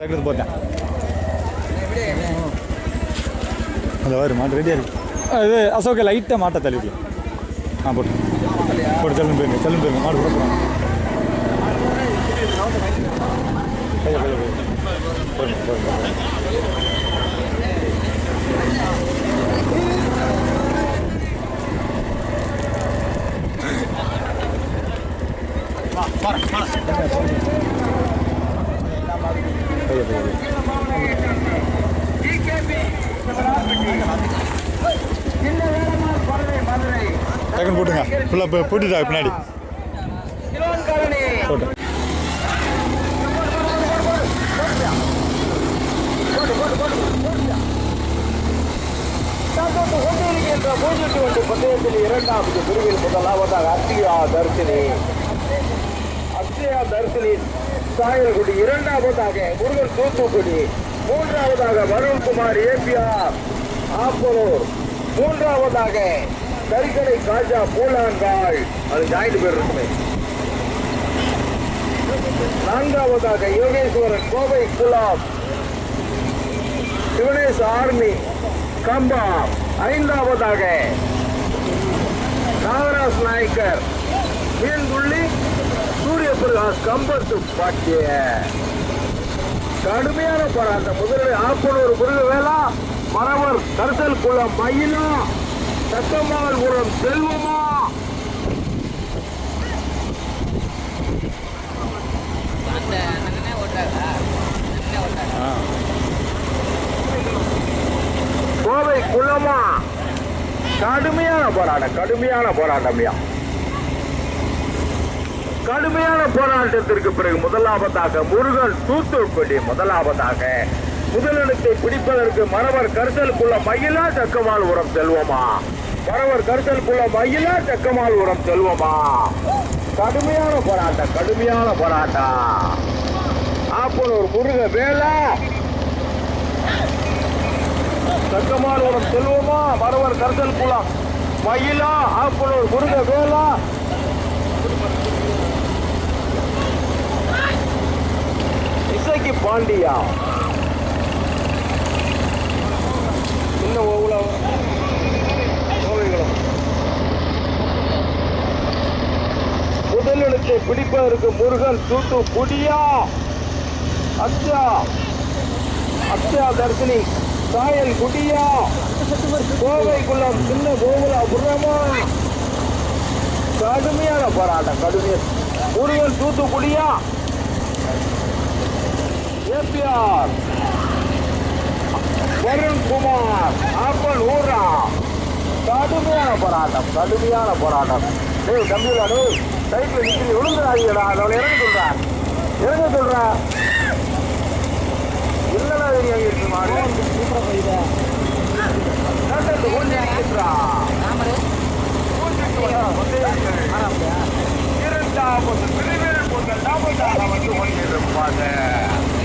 டக்குனு போட்டேன். அந்த வரு மாட்டு ரெடியாக இருக்கு. ஆ, இது அசோக லைட்டாக மாட்டை தள்ளிவிடல ஆ போட்டு போட்டு செல்லும் போயிருங்க செல்லும் போயிருங்க மாடு போட போகிறாங்க டக்குன்னு போட்டுங்க ஃபுல்லாக போட்டுட்டா பின்னாடி. போட்டு. பந்தயத்தில் இரண்டாவது பிரிவில் முதலாவதாக அத்தியா தர்சினி. அத்தியா தர்சினி சாயல்குடி இரண்டாவதாக முருகன் தூத்துக்குடி மூன்றாவதாக வருண்குமார் ஏபிஆர். ஆப்பலூர் மூன்றாவதாக கரிக்கடை காஜா பூலாங்கால் அது ஜாயிண்ட் பேர் இருக்குமே. நான்காவதாக யோகேஸ்வரன் கோவை குலாம். சிவனேஷ் ஆர்மி கம்பா. ஐந்தாவதாக நாகராஜ் நாயக்கர். மீன்துள்ளி சூரிய பிரகாஷ் கம்பத்து பாட்டிய கடுமையான போராட்டம். முதலில் ஆப்பனூர் முருகவேலா மரவர் கருத்தல் குளம் மயிலா சத்தமால்புரம் செல்வமா? கோவை குளமா? கடுமையான போராட்டம் கடுமையான போராட்டம்யா கடுமையான போராட்டத்திற்கு பிறகு முதலாவதாக முருகன் தூத்துக்குடி முதலாவதாக. முதலிடத்தை பிடிப்பதற்கு மரவர் கரிசலுக்குள்ள மயிலா சக்கமால் உரம் செல்வோமா? மரவர் கரிசலுக்குள்ள மயிலா சக்கமால் உரம் செல்வோமா? கடுமையான போராட்டம் கடுமையான போராட்டம். ஆப்பனூர் முருக தக்கமாள் உரம் செல்வோமா? மரவர் கருதல் மயிலா. மயிலா ஒரு முருக வேலா. இசைக்கு பாண்டியா? இன்னும் ஓவுல கோவைகளும் முதலிடத்தை பிடிப்பதற்கு முருகன் தூத்து புடியா அச்சா அச்சா தர்சினி சாயல் குடியா? கோவைக்குள்ளம் சின்ன கோகுலா புறமா கடுமையான போராட்டம் கடுமையான முருகன் தூத்துக்குடியா ஏபிஆர். வருண் குமார் ஆப்பன் ஊரா. கடுமையான போராட்டம் கடுமையான போராட்டம். டேய் தம்பிடா டேய் சைக்கிள் நிற்கிறீ விழுந்துடாதீங்கடா அவளை இறங்க சொல்றா. இறங்க சொல்றா. இல்லடா வெளியே இருக்கு மாடு சூப்பரா போயிடா இருக்குடா. கூட்டிட்டு வந்தா வந்து இரண்டாவது பிரிவில் முதல் நாமதாக வந்து கொண்டிருப்பாங்க முருகன்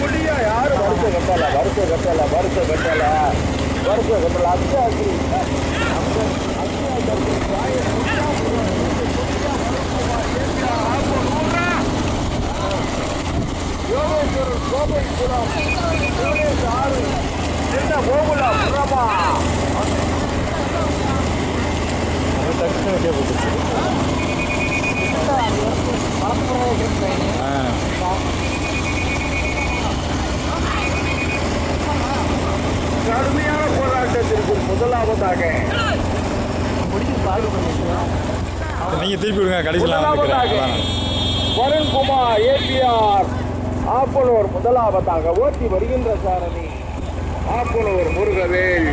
புளியா யாரும் வருஷ கட்டல வருஷ கட்டல வருஷ கட்டல வருஷ கட்டல அத்தியாசி யோகேஸ்வரர் கோபை ஆறு சின்ன கோகுலா புறமா அது டக்குனு வெட்டியாக ஆ கடுமையான போராட்டத்திற்கு முதலாவதாக நீங்கள் திருப்பி விடுங்க கடைசியில் வருண்குமார் ஏபிஆர் ஆப்பனூர் முதலாவதாக ஓட்டி வருகின்ற சாரணி ஆப்பனூர் முருகவேல்.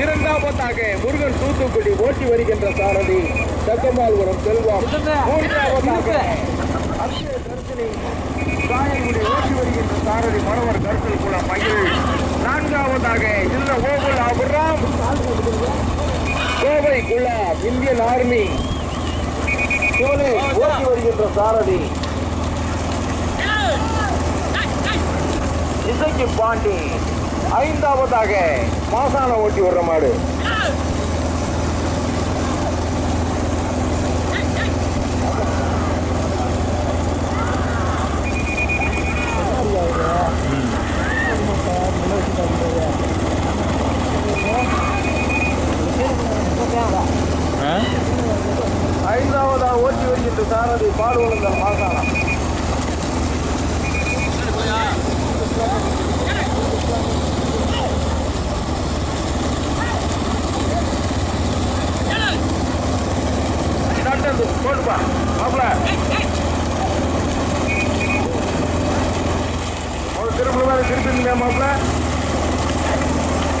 இரண்டாவதாக முருகன் தூத்துக்குடி ஓட்டி வருகின்ற சாரதி சக்கமால்புரம் செல்வம். மூன்றாவதாக அக்ஷய தர்சினி சாயல்குடி ஓட்டி வருகின்ற சாரதி மரவர் கருத்தல் குளம் மயில். நான்காவதாக இந்த கோகுல் அபுராம் கோவை குலாம் இந்தியன் ஆர்மி. சோலை ஓட்டி வருகின்ற சாரதி. இசைக்கு பாண்டி. ஐந்தாவதாக மாசான ஓட்டி வர்ற மாடு மாப்பிள்ள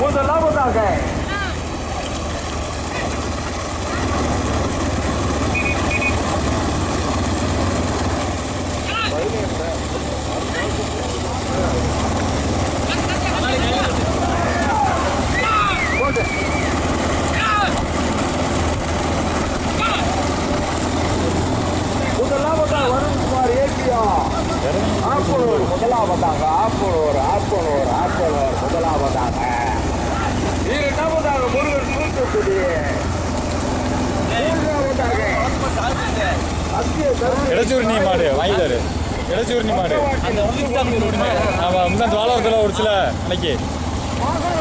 முதலாவதாக போட்டு. முதலாவதாக வருண்குமார் ஏசியா ஆப்பனூர் முதலாவதாக ஆப்பனூர் ஆப்பனூர் ஆப்பனூர் முதலாவதாக இரண்டாவதாக முருகன் தூத்துக்குடி மூன்றாவதாக அத்திய தருணி இடச்சூர்ணி மாடு வாங்கிட்டாரு இடச்சூர்ணி மாடு ஆமாம் முந்தா வாழத்தில் ஒரு சில இன்னைக்கு வாகன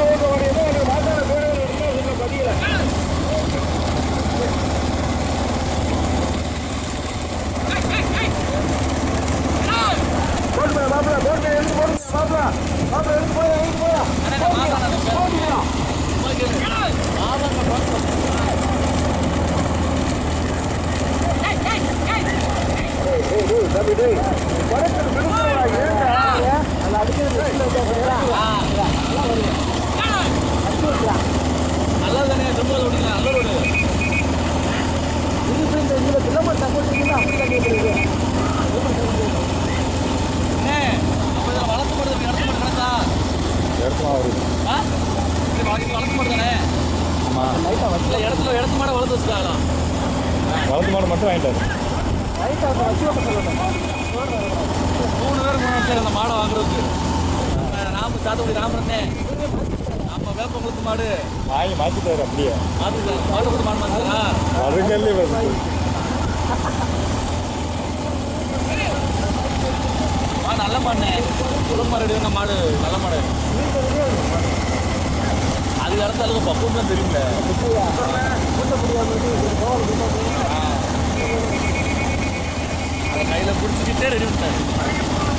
வளர்த்து மாடு மட்டும் வாங்கிட்டாரு. மூணு பேர் சார் அந்த மாடை வாங்குறதுக்கு. நாம சாத்தக்குடி ராமரண்ணே நம்ம வேப்பங்குளத்து மாடு. வாங்கி மாற்றிட்டாரு அப்படியே. அது மாடு கூட மாடு மாத்தா வருங்கல்லே வருது. மாடு நல்ல மாடுனே குளம் மாடு எடுக்கிற மாடு நல்ல மாடு. அது இடத்த அளவுக்கு பக்குவம் தான் தெரியும்ல அதை கையில் பிடிச்சிக்கிட்டே ரெடி பண்ணிட்டாரு.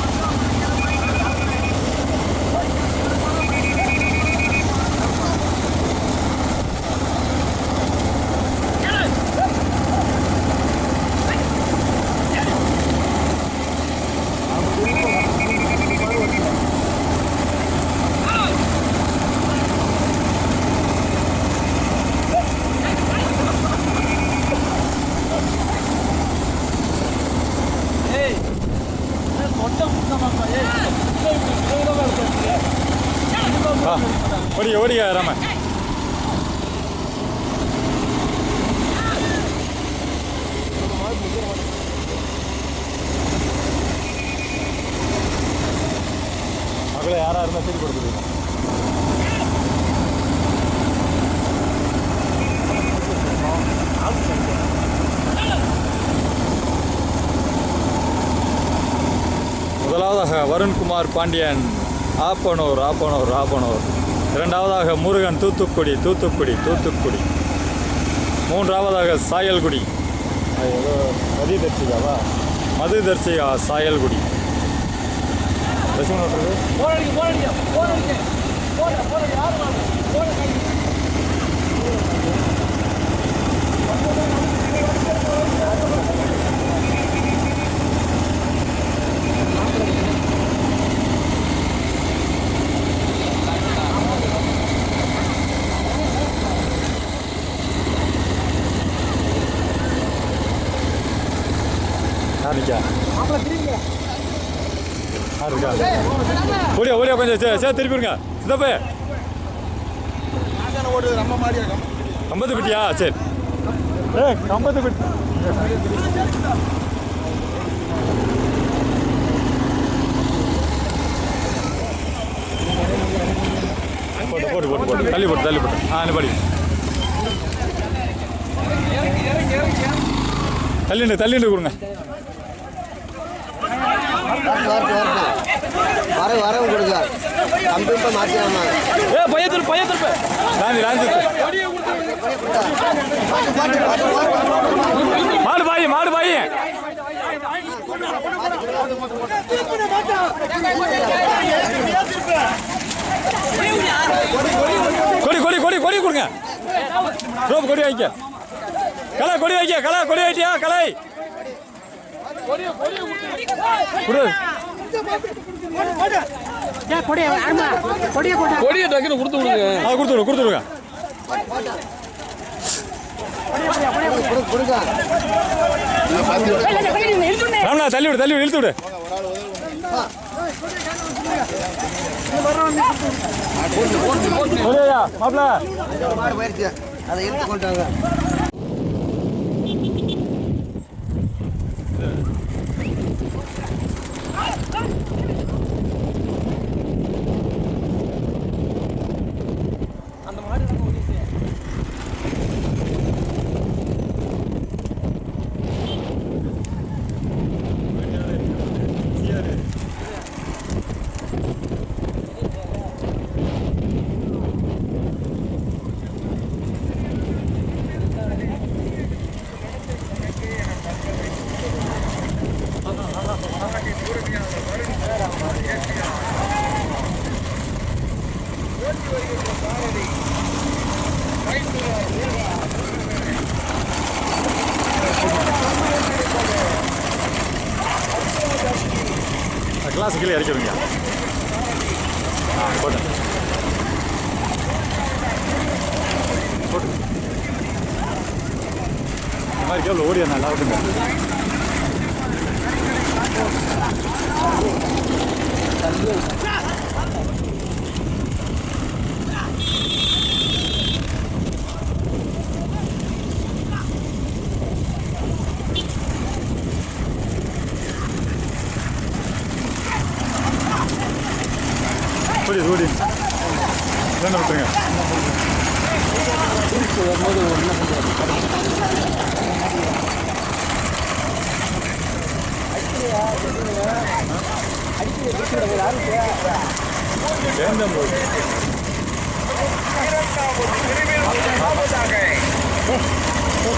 கொட்டை புத்தமாப்பா ராம. மகளை யாரா இருந்தா சரி கொடுத்துருக்கோம் முதலாவதாக குமார் பாண்டியன் ஆப்பனூர் ஆப்பனூர் ஆப்பனூர். இரண்டாவதாக முருகன் தூத்துக்குடி தூத்துக்குடி தூத்துக்குடி. மூன்றாவதாக சாயல்குடி. மது ஏதோ தர்சிகாவா மது தர்சிகா சாயல்குடி. Thank you போராடிங்க போராடிங்க போராடிங்க போட போட யாரு வாங்க போட கை யார் நிற்கா யார் இருக்கா ஓடியா ஓடியா கொஞ்சம் சே சே திருப்பிடுங்க சித்தப்பே ஓடுது நம்ம மாதிரியா கம்பத்து பெட்டியா சரி ஏ கம்பத்து பிட்டி போட்டு போட்டு போட்டு போட்டு தள்ளி போட்டு தள்ளி போட்டு ஆ படி தள்ளிண்டு தள்ளிண்டு கொடுங்க வர வரவும் கொடுங்க கம்பிப்ப மாற்றிடாம ஏ பையத்தில் பையத்தில் ராந்தி ராந்தி மாடு பாய் மாடு பாய். கொடி கொடி கொடி கொடி கொடுங்க. ரோப் கொடி வைக்க கலை கொடி வைக்க கலை கொடி வைட்டியா கலை கொடு கொடியை டக்குன்னு கொடுத்து விடுங்க. அதை கொடுத்து விடு கொடுத்து விடுங்க. ராமலா தள்ளி விடு தள்ளி விடு இழுத்து விடு. ஒரேயா மாப்பிள மாடு போயிருச்சு அதை எடுத்து கொண்டு ടാക്സിയിൽ ഇറക്കി തുടങ്ങിയ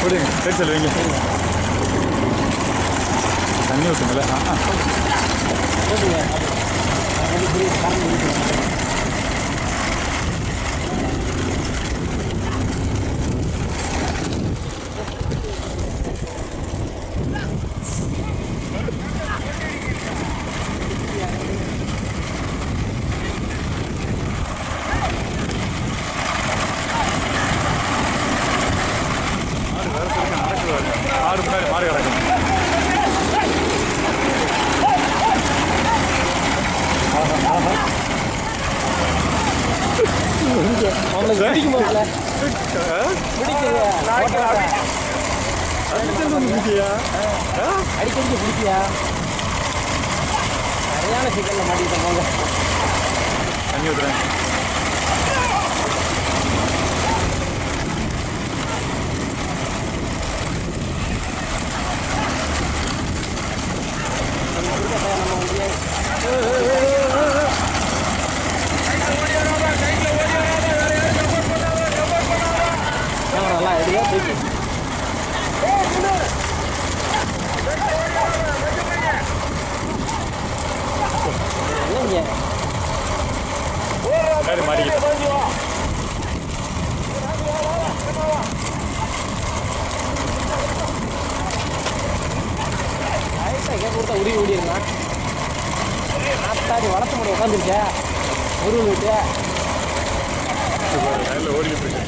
விடுங்க ஓடிங்க பெருசல் வைங்க. தண்ணி ஊற்றுங்களே ஆ ஆ. அடிக்கடிக்கு பிடிக்கியா சரியான சிக்கல்ல மாட்டிக்கிட்ட போங்க. தண்ணி ஊற்றுறேன் நல்லா எடுங்க போயிட்டு என்னங்க முன்னாடி மாடிக்கிட்டு வயசா கேட்க கொடுத்தா உருவி ஓடிருந்தான் நாத்தாடி வளர்த்த முடியும் உட்காந்துருக்கேன் உருவி விட்டு ஓடிக்கிட்டு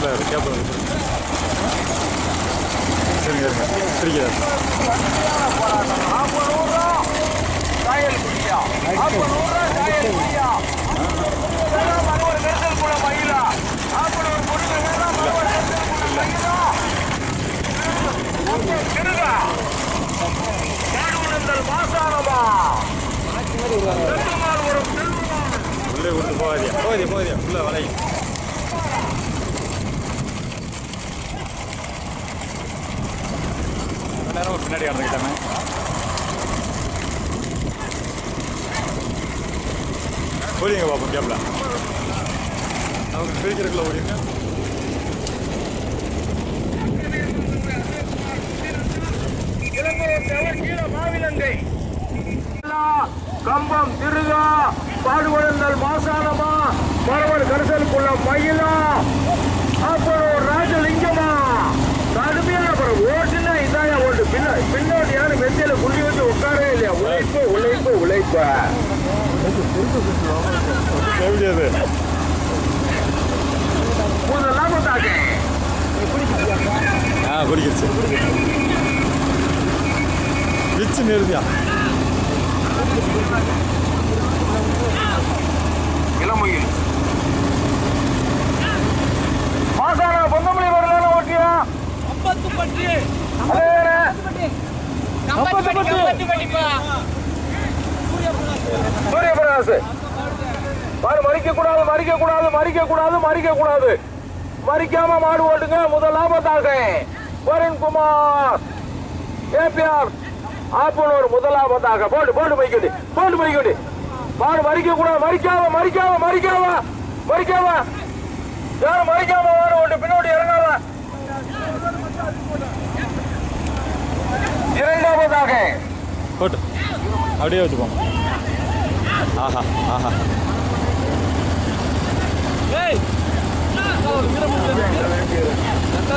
செல்லுமாள் ஒரு செல்லுமாள் உள்ளே கொடுத்து போகாதியா போகாதியா போகாதியா உள்ள வளையும் பின்னாடி கடந்துக்கிட்டாமே ஓடிங்க பாப்போம் கேப்ல. அவங்க பிரிக்கிறதுக்குள்ள ஓடிங்க கம்பம் திருகா பாடுபடுந்தல் மாசானமா மரவர் கரிசலுக்குள்ள மயிலா. அப்புறம் ராஜலிங்கமா கடுமையான ஓட்டுனா இதாயா ஓட்டு. பின்ன பின்னாடி யாரும் மெத்தையில குள்ளி வச்சு உட்காரவே இல்லையா? உழைப்பு உழைப்பு உழைப்பு. அது முதலாம் பார்த்தாங்க ஆ குடிக்கிடுச்சு விச்சு நிறுத்தியா? இளமயில் மாசான பொந்தமல்லி வரலான ஓட்டியா? ஐம்பத்து பட்டி. அதே வேற கம்பத்து பட்டி. கம்பத்து படிப்பா சூரியபிரகாஷ் மாடு மறிக்க கூடாது மறிக்க கூடாது மறிக்க கூடாது மறிக்க கூடாது மறிக்காம மாடு ஓட்டுங்க. முதல் லாபத்தாக வருண்குமார் ஏபிஆர். ஆப்பனூர் முதலாபத்தாக போட்டு போட்டு மறிக்கட்டி போட்டு மறிக்கட்டி மாடு மறிக்க கூடாது மறிக்காம மறிக்காம மறிக்காம. மறிக்காம. யாரும் மறிக்காம மாடு ஓட்டு. பின்னாடி இறங்காத இரண்டாவதாக. போட்டு. அப்படியே வச்சுக்கோங்க ஆஹா ஆஹா.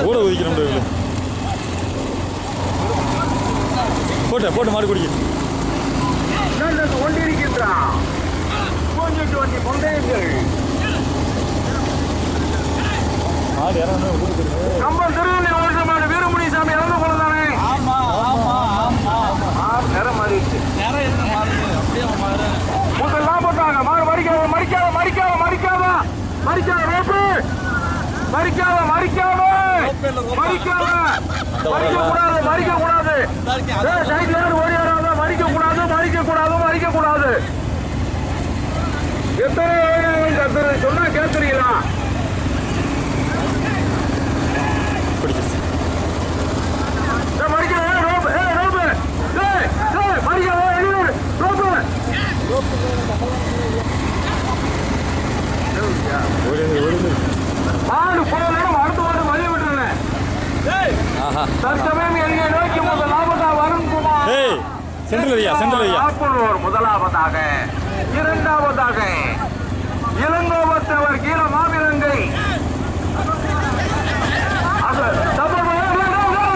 கூட உதிக்கணும் இவரு. போட்டு போட்டு மாடு குடிக்குது நல்லது கொண்டிருக்கின்றான் கொஞ்சம் வண்டி கொண்டேங்கள் மாடு கொடுத்துருங்க கம்பல் மறிக்காத ரோப்பு! மறிக்காத மறிக்காம மறிக்க கூடாது மறிக்க கூடாது ஏய், ஓடி வராத மறிக்க கூடாது மறிக்க கூடாது மறிக்க கூடாது எத்தனை வேலைகள் கத்துறது சொன்னா கேட்கறீங்களா பிடிச்சிருச்சு ஏய், மறிக்க ஏய், ரோப்பு ஏய், ரோப்பு ஏய், ஏய், மறிக்க ஏய், வெளியூர் ரோப்பு ஓடி ஓடி மாடு போன நேரம் அடுத்த மாடு வழி விட்டுருந்தேன் ஆஹா தற்சமயம் என்னை நோக்கி முதலாவதா வருண்குமார் ஏய் சென்ட்ரல் ஐயா சென்ட்ரல் ஐயா ஆப்பனூர் முதலாவதாக இரண்டாவதாக இளங்கோவத்தவர் கீழ மாவிலங்கை அது சத்தம் போடு.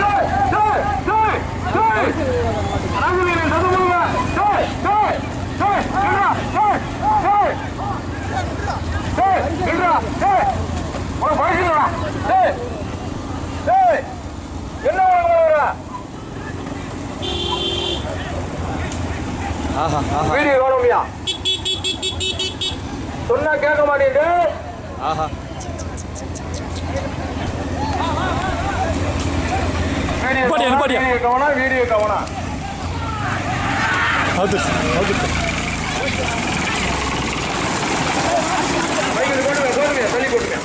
டேய், டேய், டேய், டேய். ரகுவீரன் சத்தம் போடுங்க. டேய், டேய், டேய், நில்றா, டேய், டேய். டேய், நில்றா, டேய். உனக்கு பழகிடுறா. டேய், டேய். என்ன உனக்கு வர ஆஹா ஆஹா வீடியோ காணுமியா? சொன்னா கேட்க மாட்டேங்குது. ஆஹா. வீடியோ நிப்பாட்டியா. வீடியோ கவனம் அவுத்துருச்சு அவுத்துருச்சு போட்டுங்க தள்ளி போட்டுங்க